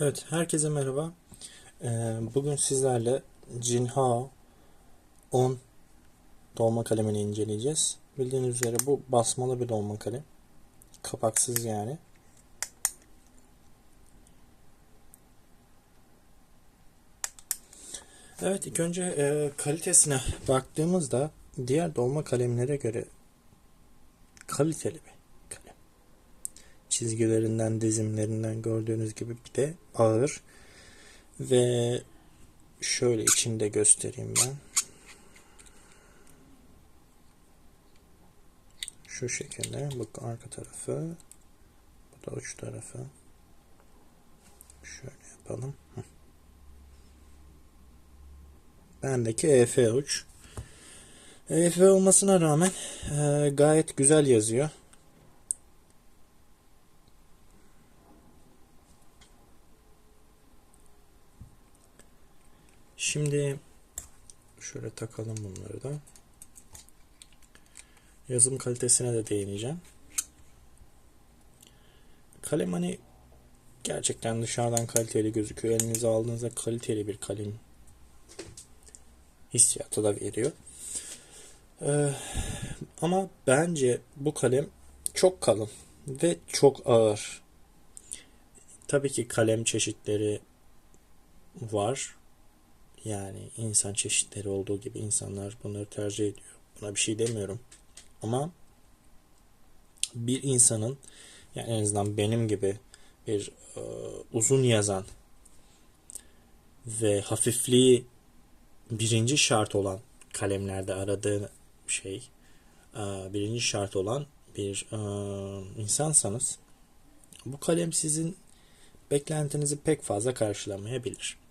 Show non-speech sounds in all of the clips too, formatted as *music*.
Evet, herkese merhaba. Ee, bugün sizlerle Jinhao 10 dolma kalemini inceleyeceğiz. Bildiğiniz üzere bu basmalı bir dolma kalem. Kapaksız yani. Evet, ilk önce e, kalitesine baktığımızda diğer dolma kalemlere göre kaliteli bir. Çizgilerinden, dizimlerinden gördüğünüz gibi bir de ağır. Ve şöyle içinde göstereyim ben. Şu şekilde. Bak arka tarafı. Bu da uç tarafı. Şöyle yapalım. Bendeki EF uç. EF olmasına rağmen e, gayet güzel yazıyor. Şimdi şöyle takalım bunları da. Yazım kalitesine de değineceğim. Kalem hani gerçekten dışarıdan kaliteli gözüküyor. Elinize aldığınızda kaliteli bir kalem hissiyatı da veriyor. Ee, ama bence bu kalem çok kalın ve çok ağır. Tabii ki kalem çeşitleri var. Yani insan çeşitleri olduğu gibi insanlar bunları tercih ediyor. Buna bir şey demiyorum. Ama bir insanın yani en azından benim gibi bir e, uzun yazan ve hafifliği birinci şart olan kalemlerde aradığı şey e, birinci şart olan bir e, insansanız bu kalem sizin beklentinizi pek fazla karşılamayabilir.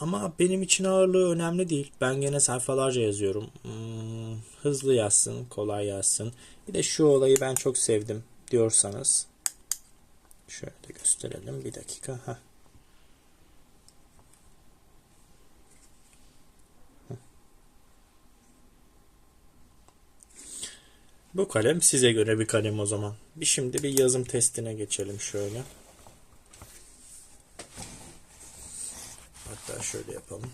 Ama benim için ağırlığı önemli değil. Ben gene sayfalarca yazıyorum. Hmm, hızlı yazsın, kolay yazsın. Bir de şu olayı ben çok sevdim diyorsanız şöyle de gösterelim. Bir dakika. Heh. Bu kalem size göre bir kalem o zaman. Bir şimdi bir yazım testine geçelim şöyle. Hatta şöyle yapalım.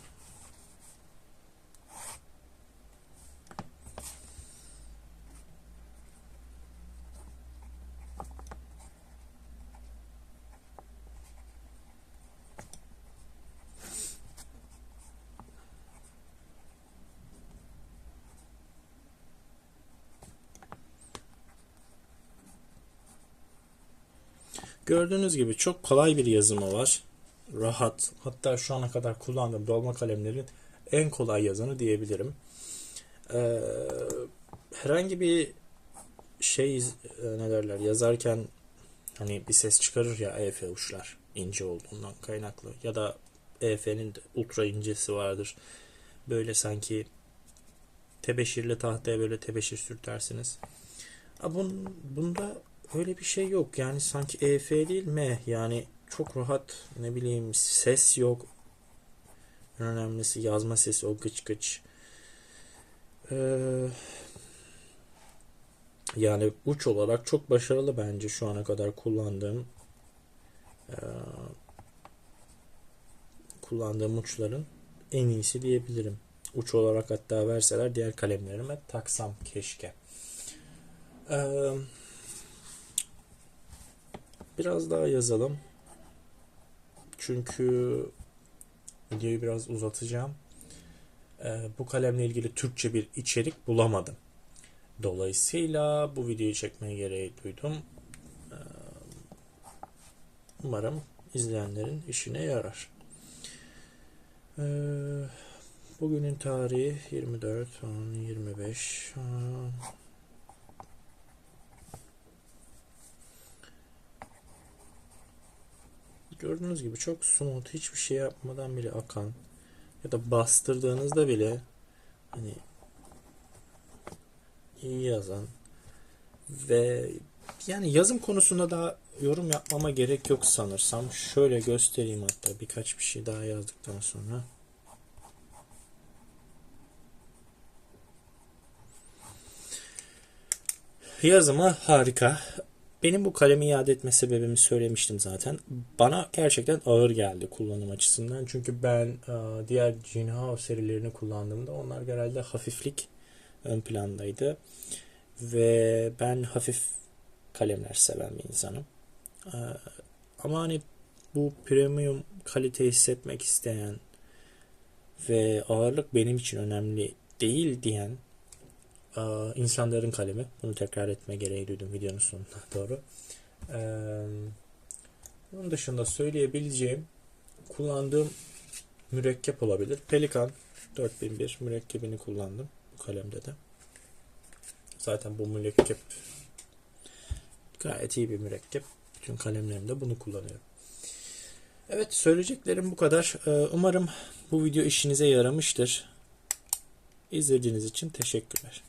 Gördüğünüz gibi çok kolay bir yazımı var. Rahat. Hatta şu ana kadar kullandığım dolma kalemlerin en kolay yazanı diyebilirim. Ee, herhangi bir şey e, ne derler yazarken hani bir ses çıkarır ya EF uçlar ince olduğundan kaynaklı ya da EF'nin ultra incesi vardır. Böyle sanki tebeşirli tahtaya böyle tebeşir sürtersiniz. Bun, bunda öyle bir şey yok. Yani sanki EF değil M. Yani çok rahat ne bileyim ses yok. En önemlisi yazma sesi o gıç gıç. Ee, yani uç olarak çok başarılı bence şu ana kadar kullandığım e, kullandığım uçların en iyisi diyebilirim. Uç olarak hatta verseler diğer kalemlerime taksam keşke. Ee, biraz daha yazalım. Çünkü videoyu biraz uzatacağım. Ee, bu kalemle ilgili Türkçe bir içerik bulamadım. Dolayısıyla bu videoyu çekmeye gereği duydum. Ee, umarım izleyenlerin işine yarar. Ee, bugünün tarihi 24 10 25 Gördüğünüz gibi çok smooth hiçbir şey yapmadan bile akan ya da bastırdığınızda bile hani iyi yazan ve yani yazım konusunda da yorum yapmama gerek yok sanırsam. Şöyle göstereyim hatta birkaç bir şey daha yazdıktan sonra. Yazımı harika. Benim bu kalemi iade etme sebebimi söylemiştim zaten. Bana gerçekten ağır geldi kullanım açısından. Çünkü ben e, diğer Jinhao serilerini kullandığımda onlar genelde hafiflik ön plandaydı. Ve ben hafif kalemler seven bir insanım. E, ama hani bu premium kalite hissetmek isteyen ve ağırlık benim için önemli değil diyen e, insanların kalemi. Bunu tekrar etme gereği duydum videonun sonuna *laughs* doğru. Bunun dışında söyleyebileceğim kullandığım mürekkep olabilir. Pelikan 4001 mürekkebini kullandım bu kalemde de. Zaten bu mürekkep gayet iyi bir mürekkep. Bütün kalemlerimde bunu kullanıyorum. Evet söyleyeceklerim bu kadar. Ee, Umarım bu video işinize yaramıştır. İzlediğiniz için teşekkürler.